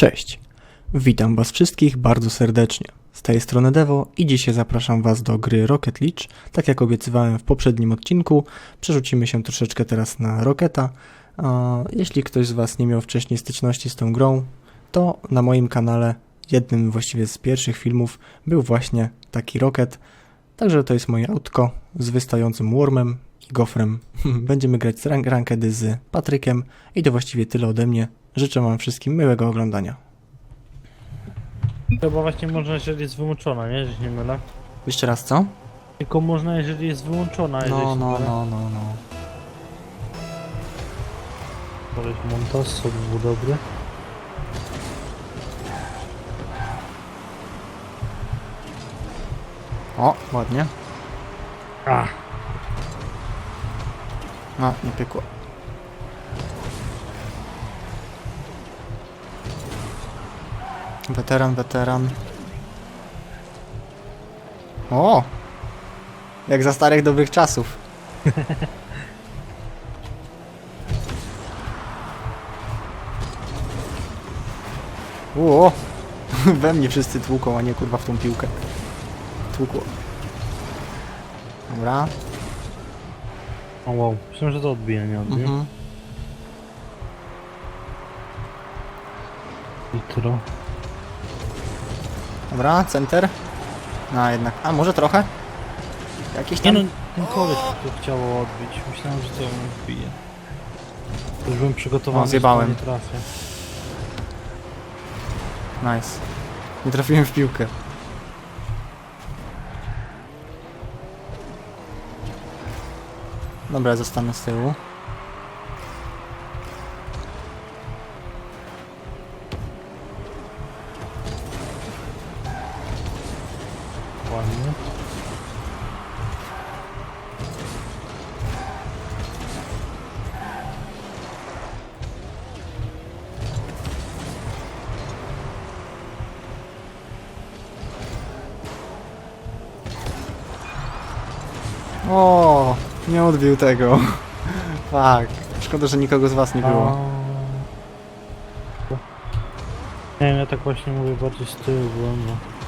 Cześć. Witam Was wszystkich bardzo serdecznie. Z tej strony Devo i dzisiaj zapraszam Was do gry Rocket League. Tak jak obiecywałem w poprzednim odcinku, przerzucimy się troszeczkę teraz na Rocketa. Jeśli ktoś z Was nie miał wcześniej styczności z tą grą, to na moim kanale jednym właściwie z pierwszych filmów był właśnie taki Rocket. Także to jest moje autko z wystającym wormem i gofrem. Będziemy grać z rank rankedy z Patrykiem i to właściwie tyle ode mnie. Życzę Wam wszystkim miłego oglądania. Chyba właśnie można, jeżeli jest wyłączona, nie? Że się nie mylę. Jeszcze raz co? Tylko można, jeżeli jest wyłączona, jeżeli No, się no, mylę. no, no, no. Koleś montaż sobie był dobry. O, ładnie. A, No, nie pykło. Weteran, weteran. O! Jak za starych dobrych czasów. Ło! We mnie wszyscy tłuką, a nie kurwa w tą piłkę. Tłukło. Dobra. o wow. Myślałem, że to odbije, nie odbije. Mhm. Nitro. Dobra, center. No jednak. A może trochę? Jakiś Nie tam. no, ten koleś to chciało odbić. Myślałem, że to ją odbije. Już byłem przygotowany, O, zjebałem. że to nie trafię. Nice. Nie trafiłem w piłkę. Dobra, zostanę z tyłu. O, nie odbił tego. Fuck. Szkoda, że nikogo z was nie było. Nie wiem, ja tak właśnie mówię bardziej z tyłu byłem, bo...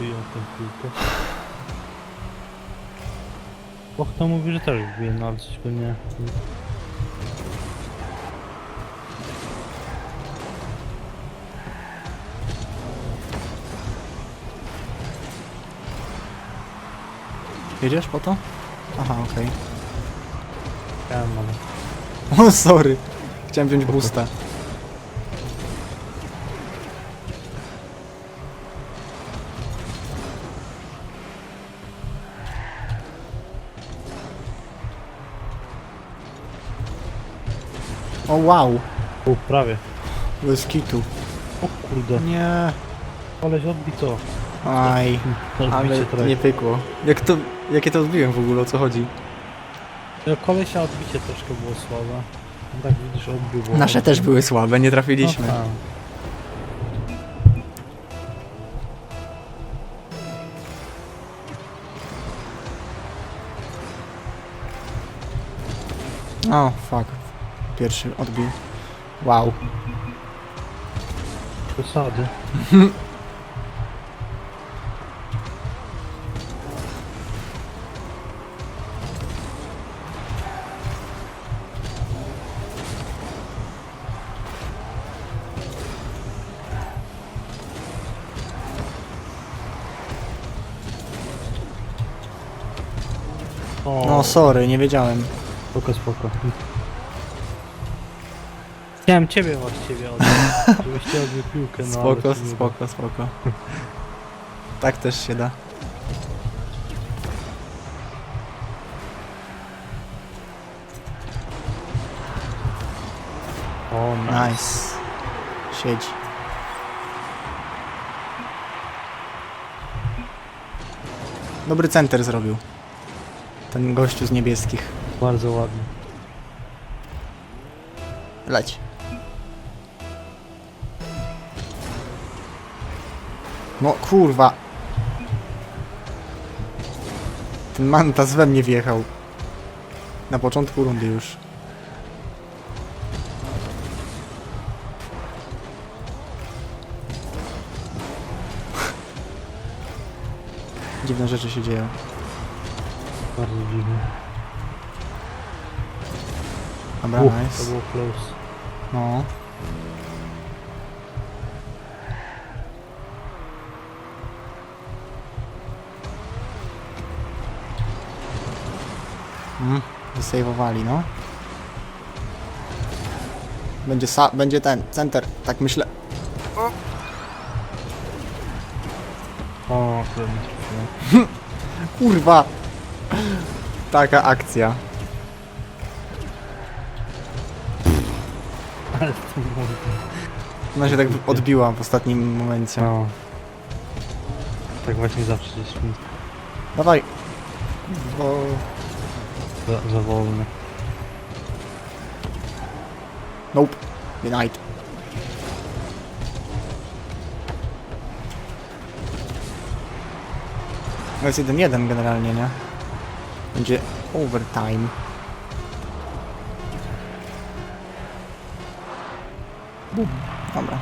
Tę piłkę. Och, to mówi, że też wbije, no ale coś go nie... Jedziesz po to? Aha, okej. Ja mam. O, sorry. Chciałem wziąć boosta. O wow, O, prawie. bez kitu. O kurde, Nie. koleś odbi to. Aj, ale nie pykło. Jak to, jakie to odbiłem w ogóle, o co chodzi? No, Kolesia odbicie troszkę było słabe. No Tak widzisz, odbił. było Nasze też były słabe, nie trafiliśmy. No, tak. O, fuck. Pierwszy odbił. Wow. Przesady. sorry, nie wiedziałem. spoko, spoko. Chciałem ciebie właściwie odbić, żebyś ty odbił piłkę, no ale Spoko, się nie spoko, spoko. Tak też się da. da. O, nice. Nice. Siedzi. Dobry center zrobił. Ten gościu z niebieskich. Bardzo ładnie. Leć. No kurwa. Ten mantas we mnie wjechał. Na początku rundy już. Dziwne rzeczy się dzieją. Bardzo dziwne. Dobra, to nice. było close. No. Mm, wysejwowali, no. Będzie sa będzie ten, center, tak myślę. O, to trafiłem. Kurwa! Taka akcja. Ale to było... Ona się tak odbiła w ostatnim momencie. No. Tak właśnie zawsze jest mi Dawaj! Bo... za, za wolny. Nope. Denied. No jest 1-1 generalnie, nie? Będzie overtime. Bum. Dobra.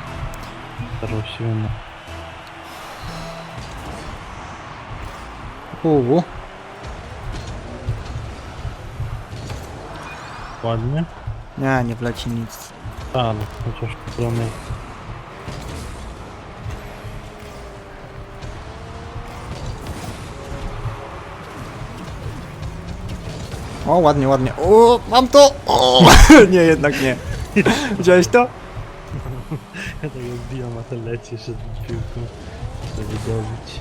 Na... Uuu. Ładnie. Nie, nie wleci nic. Ale chociaż problemy... O, ładnie, ładnie. O, mam to! O! nie, jednak nie. Widziałeś to? Ja tak odbijam, a ten leci jeszcze z piłką. Żeby dobić.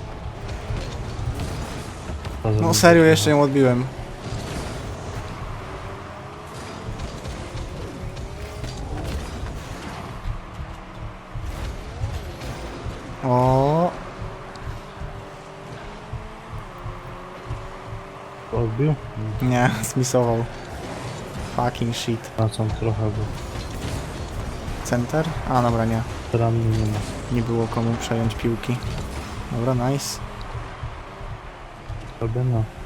No serio, jeszcze ją odbiłem. O, Odbił? nie, zmisował. Fucking shit. Wracam trochę, bo Center? A, dobra, nie. nie ma. Nie było komu przejąć piłki. Dobra, nice. Robię no.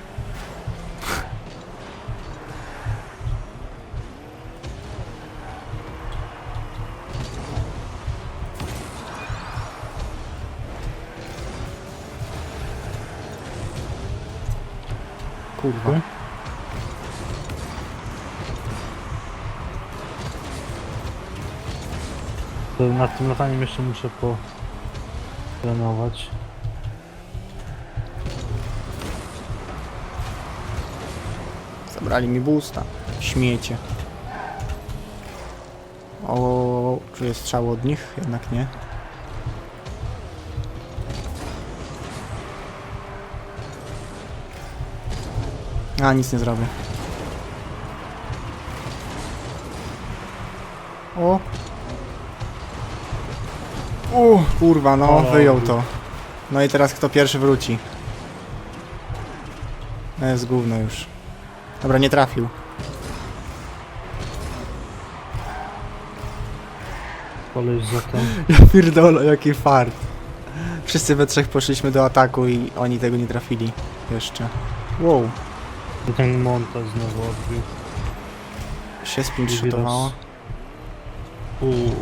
Kurwa. To nad tym lataniem jeszcze muszę po... trenować. Zabrali mi boosta. Śmiecie. O, czy jest strzał od nich? Jednak nie. A, nic nie zrobię. O! U, kurwa, no, O, wyjął to. No i teraz kto pierwszy wróci? No jest gówno już. Dobra, nie trafił. Koleś za ten. Ja pierdolę, jaki fart. Wszyscy we trzech poszliśmy do ataku i oni tego nie trafili. Jeszcze. Wow. Ten montaż znowu odbił. Się sprint Drugi szutowało. raz. Uuu.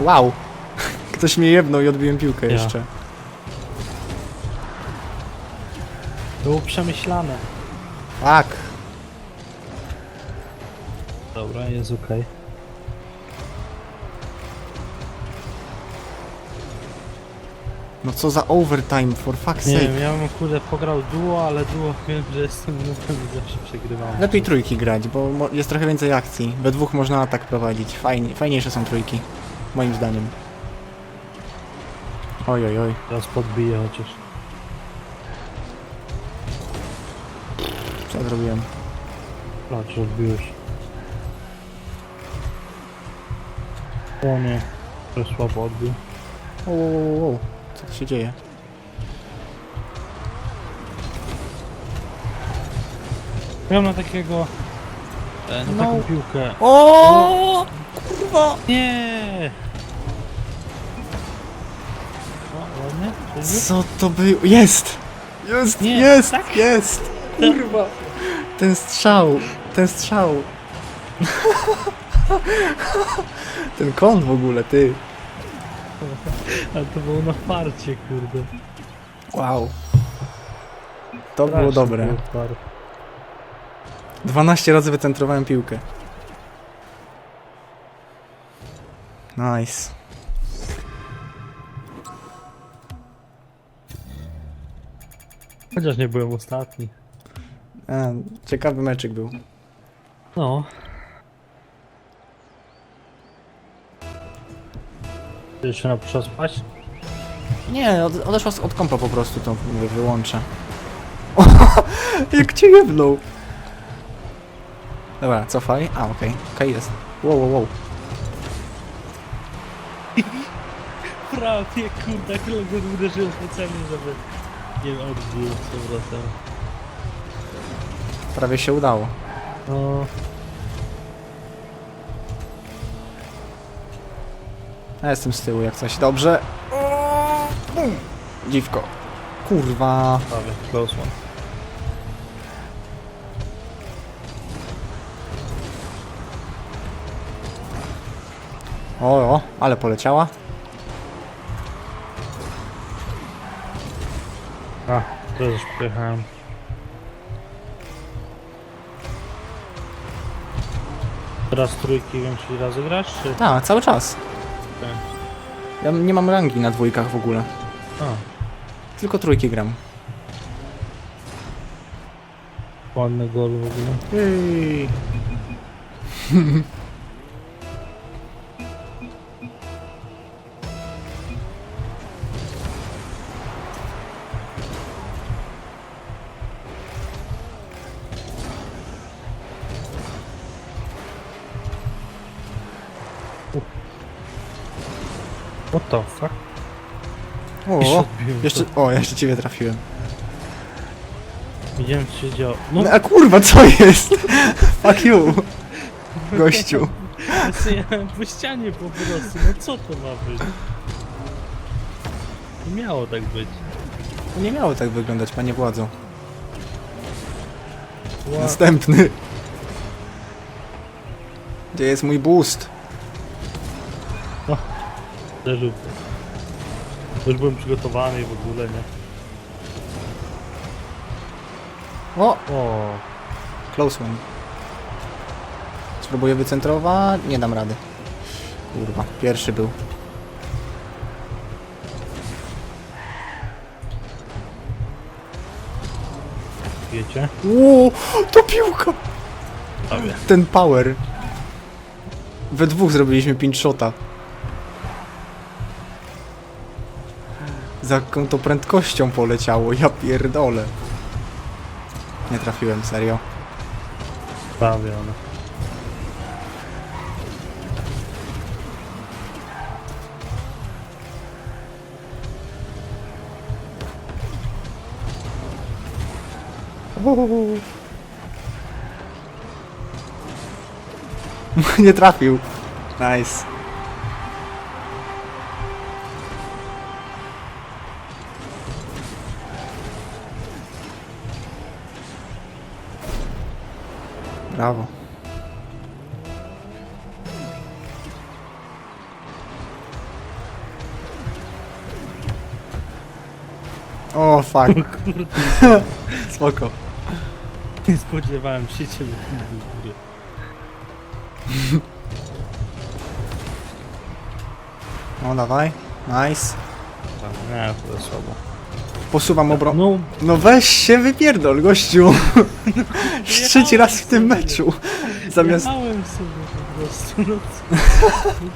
Wow. Ktoś mnie jebnął i odbiłem piłkę Ja. jeszcze. Było przemyślane. Tak. Dobra, jest okej. No co za overtime, for fuck's Nie sake. wiem, ja bym kurde pograł duo, ale duo wiem, że jestem nubem i zawsze przegrywam. Lepiej trójki grać, bo mo- jest trochę więcej akcji. We dwóch można atak prowadzić. Fajnie, fajniejsze są trójki. Moim zdaniem. Oj, oj, oj. Teraz podbiję chociaż. Co ja zrobiłem? Patrz, odbiłeś. O nie. To słabo odbił. O, o, o, o. Co tu się dzieje? Miałem na takiego... E, na No. taką piłkę. O! Kurwa! Nie! O, ładnie? Przebił? Co to był? Jest! Jest! Nie, jest! tak? Jest! Kurwa! Ten strzał, ten strzał. ten kąt w ogóle, ty. Ale to było na farcie, kurde. Wow. To było Strasznie dobre. far. 12 razy wycentrowałem piłkę. Nice. Chociaż nie byłem ostatni. E, ciekawy meczyk był. No. Jeszcze na przespać? Nie, od, odeszła z- od kompa po prostu, to mówię, wyłączę. Jak cię jebnął. Dobra, cofaj. A, okej. Okej, jest. Wow, wow, wow. Prawie, kurde, jak go uderzyłem specjalnie, żeby nie odbił z powrotem. Prawie się udało. No, Ja jestem z tyłu jak coś. Dobrze. Bum. Dziwko. Kurwa. prawie, close one. O, o, ale poleciała. A, to już pojechałem. Teraz trójki więcej razy grasz, czy? Tak, cały czas. Tak. Ja nie mam rangi na dwójkach w ogóle. A, Tylko trójki gram. ładny gol w ogóle. Ej. O, jeszcze, o, jeszcze ciebie trafiłem. Widziałem co się działo. No, No, a kurwa, co jest? Fuck you. Gościu. ja po ścianie po prostu, no co to ma być? Nie miało tak być. To nie miało tak wyglądać, panie władzo. Ła- Następny. Gdzie jest mój boost? Uderzył. Już byłem przygotowany w ogóle, nie? O, O, close one. Spróbuję wycentrować. Nie dam rady. Kurwa, pierwszy był. wiecie? Ło, to piłka! Ten power. We dwóch zrobiliśmy pinch shota. Za jaką to prędkością poleciało, ja pierdolę. Nie trafiłem, serio. Prawie one. Nie trafił. Nice. Brawo. O, fuck. Spoko. Nie spodziewałem się ciebie. No, dawaj. Nice. Tam, Nie, to jest słabo. Posuwam obronę. No, No weź się wypierdol, gościu. Trzeci raz w tym meczu. Zamiast... Jechałem sobie po prostu, no co?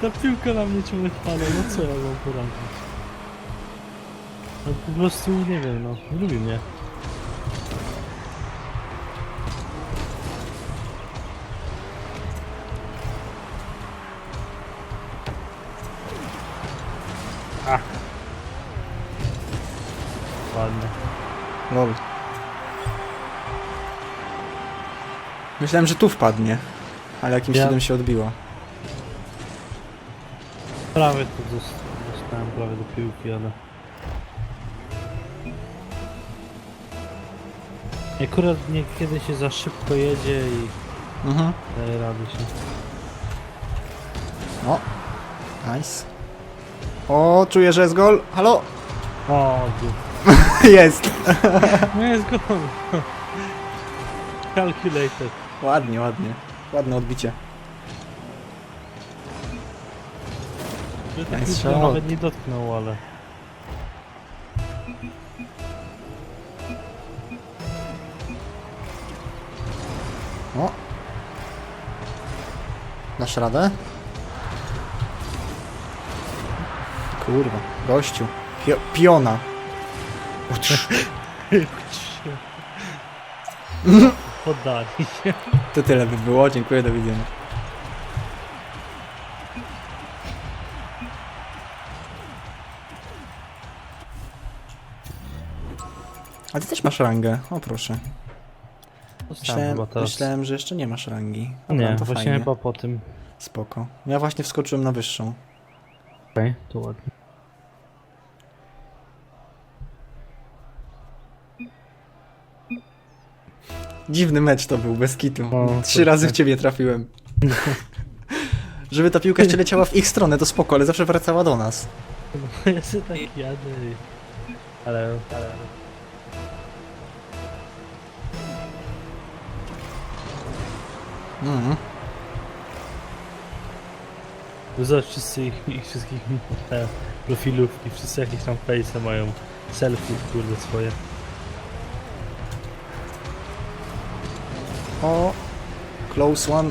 Ta piłka na mnie ciągle wpada, no co ja mam poradzić? No po prostu, nie wiem, no, lubi mnie. Myślałem, że tu wpadnie. Ale jakimś Ja- cudem się odbiła. Prawie tu dost- dostałem prawie do piłki, ale... Akurat niekiedy się za szybko jedzie i Mhm. daje rady się. O. Nice. O, czuję, że jest gol. Halo? O, du- jest. no jest gol. Calculated. Ładnie, ładnie. Ładne odbicie. Że tak Nice shot. nawet nie dotknął, ale... O. Dasz radę? Kurwa, gościu. Pio piona. Poddali się. To tyle by było, dziękuję, do widzenia. A ty też masz rangę, o proszę. Dostałem Myślałem, chyba teraz. myślałem że jeszcze nie masz rangi. Dobra, Nie, to właśnie fajnie. chyba po tym. Spoko. Ja właśnie wskoczyłem na wyższą. Okej, to ładnie. Dziwny mecz to był, bez kitu. No, Trzy razy w ciebie trafiłem. Żeby ta piłka jeszcze leciała w ich stronę, to spoko, ale zawsze wracała do nas. Ja sobie tak jadę i... Ale... ale... Mhm. Zobacz, wszyscy ich, ich wszystkich te profilówki, wszyscy jakieś tam face mają selfie, kurde, swoje. O, close one.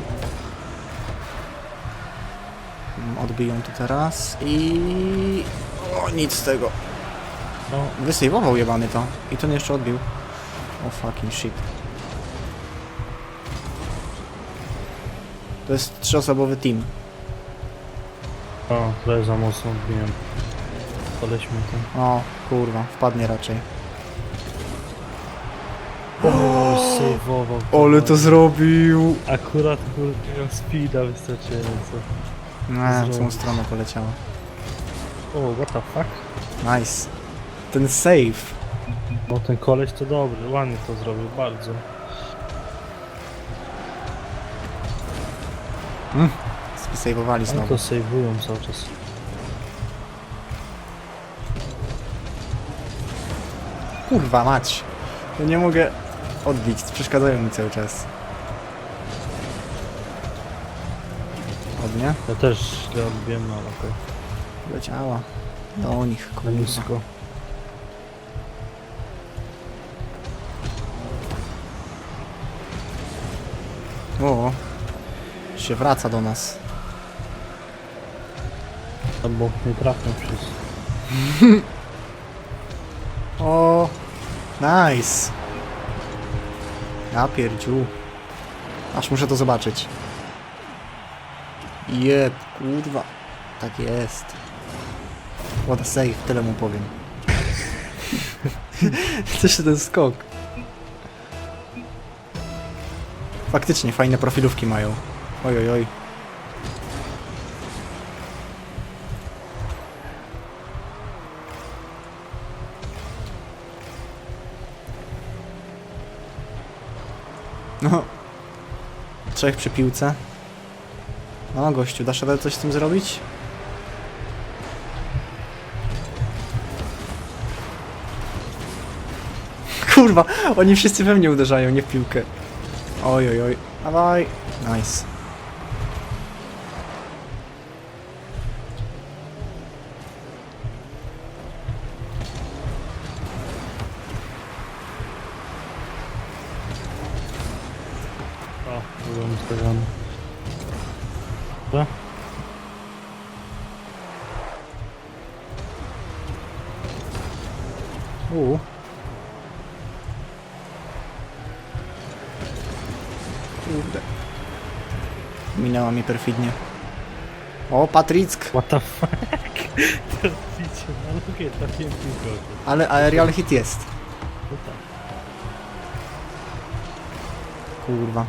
Odbiją tu teraz i... O, nic z tego. No, Wysejwował jebany to. I ten jeszcze odbił. O fucking shit. To jest trzyosobowy team. o, trochę za mocno odbiłem. Koleśmy tam. O, kurwa, wpadnie raczej. O, sejwował. Ole to zrobił! Akurat, kurde, miał speeda wystarczająco. Nie, w tą stronę poleciała. O, what the fuck? Nice. Ten save. No ten koleś to dobry, ładnie to zrobił, bardzo. Spisejwowali Ale znowu. to sejwują cały czas. Kurwa mać. Ja nie mogę odbić, przeszkadzają mi cały czas. Ładnie. Ja też źle odbiłem, no ale okej. Leciała. Do nich, Na kurwa. nisko. O, się wraca do nas. To bo nie trafią przez... O, nice. Ja pierdziu. Aż muszę to zobaczyć. Jeb, kurwa. Tak jest. What a save, tyle mu powiem. Coś ten skok. Faktycznie, fajne profilówki mają. Oj, oj, oj. No. Trzech przy piłce. No, gościu, dasz radę coś z tym zrobić? Kurwa, oni wszyscy we mnie uderzają, nie w piłkę. Oj, oj, oj. Dawaj. Nice. Uuu. Kurde. Minęła mi perfidnie. O, Patrick! What the fuck? To widzicie, no trafiłem piłkę. Ale aerial hit jest. No tak. Kurwa.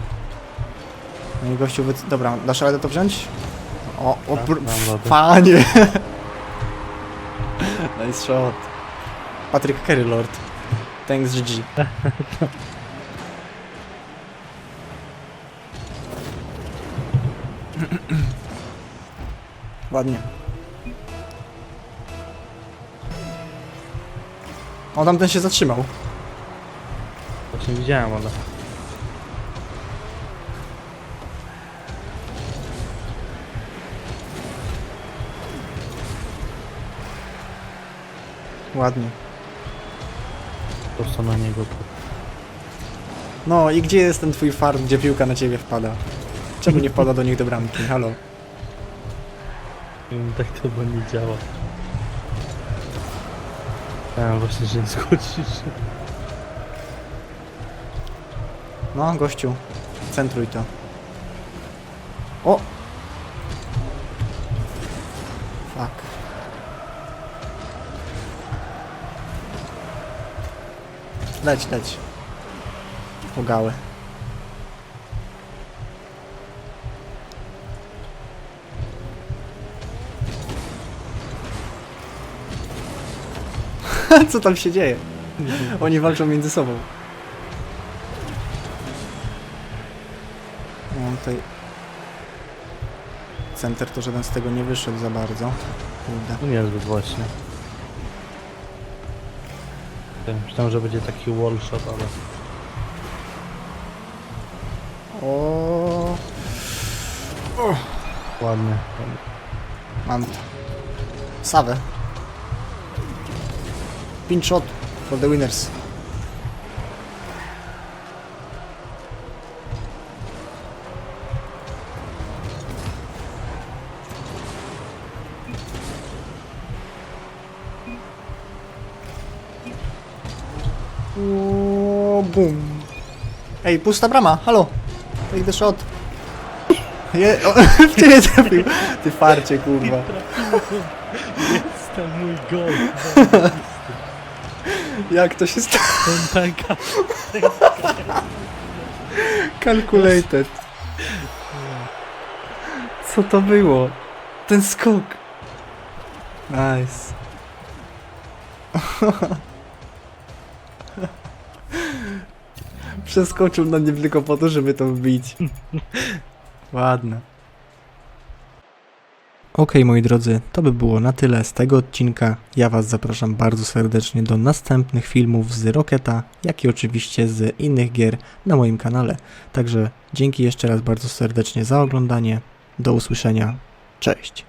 No i gościu, wy... dobra, dasz radę to wziąć? O, o, Tak, pr... radę. nice shot. Patrick Kerry Lord. Thanks GG. Ładnie. O, tamten się zatrzymał. Właśnie widziałem, ale... Ładnie. Prosto na niego. No i gdzie jest ten twój farm, gdzie piłka na ciebie wpada? Czemu nie wpada do nich do bramki? Halo? Tak to chyba nie działa. Ja właśnie, że nie skoczysz. No, gościu. Centruj to. O! Leć, leć. Pogałę. Co tam się dzieje? Oni walczą między sobą. No tutaj... Center to żaden z tego nie wyszedł za bardzo. Kurde. Niezbyt właśnie. Myślałem, że będzie taki wall shot, ale... O, Ładnie. Mam to. Sawę. Pinch shot for the winners. Bum. Ej, pusta brama, halo. Take the shot. Je, o, w ciebie trafił. Ty farcie, kurwa. Jest ten mój gol. Jak to się stało? Taka. Calculated. Co to było? Ten skok. Nice. Przeskoczył na nie tylko po to, żeby to wbić. Ładne. Okej, moi drodzy, to by było na tyle z tego odcinka. Ja Was zapraszam bardzo serdecznie do następnych filmów z Rocketa, jak i oczywiście z innych gier na moim kanale. Także dzięki jeszcze raz bardzo serdecznie za oglądanie. Do usłyszenia. Cześć.